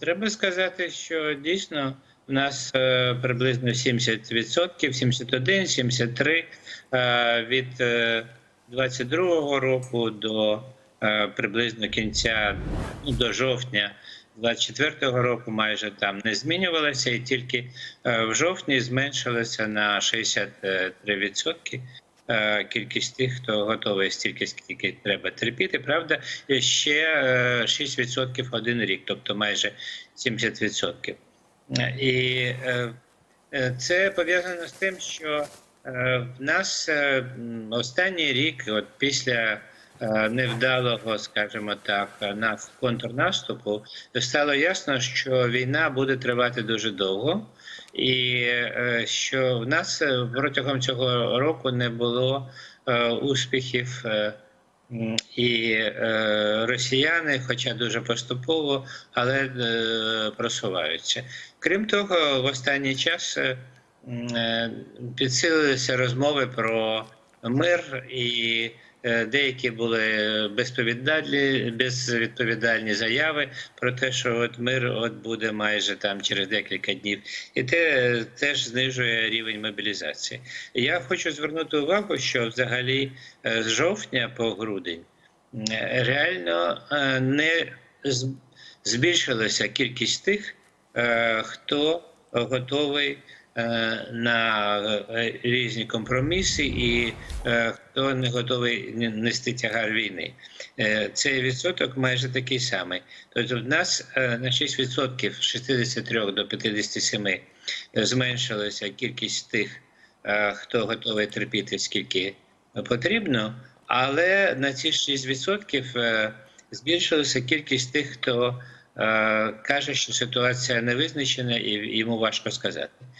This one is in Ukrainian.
Треба сказати, що дійсно у нас е, приблизно 70%, 71, 73 е, від е, 22-го року до е, приблизно кінця ну, до жовтня 24-го року майже там не змінювалося, і тільки е, в жовтні зменшилося на 63% е, кількість тих, хто готовий стільки, скільки треба терпіти. Правда, ще е, 6% один рік, тобто майже 70%. І е, е, це пов'язано з тим, що е, в нас е, останній рік, от після е, невдалого, скажімо так, нас контрнаступу, стало ясно, що війна буде тривати дуже довго, і е, що в нас е, протягом цього року не було е, успіхів. І росіяни, хоча дуже поступово, але просуваються. Крім того, в останній час підсилилися розмови про мир, і деякі були безповідальні, безвідповідальні заяви про те, що от мир от буде майже там через декілька днів, і те е, теж знижує рівень мобілізації. Я хочу звернути увагу, що взагалі е, з жовтня по грудень реально е, не збільшилася кількість тих, е, хто готовий е, на е, різні компроміси і е, хто не готовий нести тягар війни. Е, Цей відсоток майже такий самий. Тобто, в нас е, на 6% з 63 до 57 зменшилася кількість тих, е, хто готовий терпіти скільки потрібно, але на ці 6% е, збільшилася кількість тих, хто е, каже, що ситуація не визначена і йому важко сказати.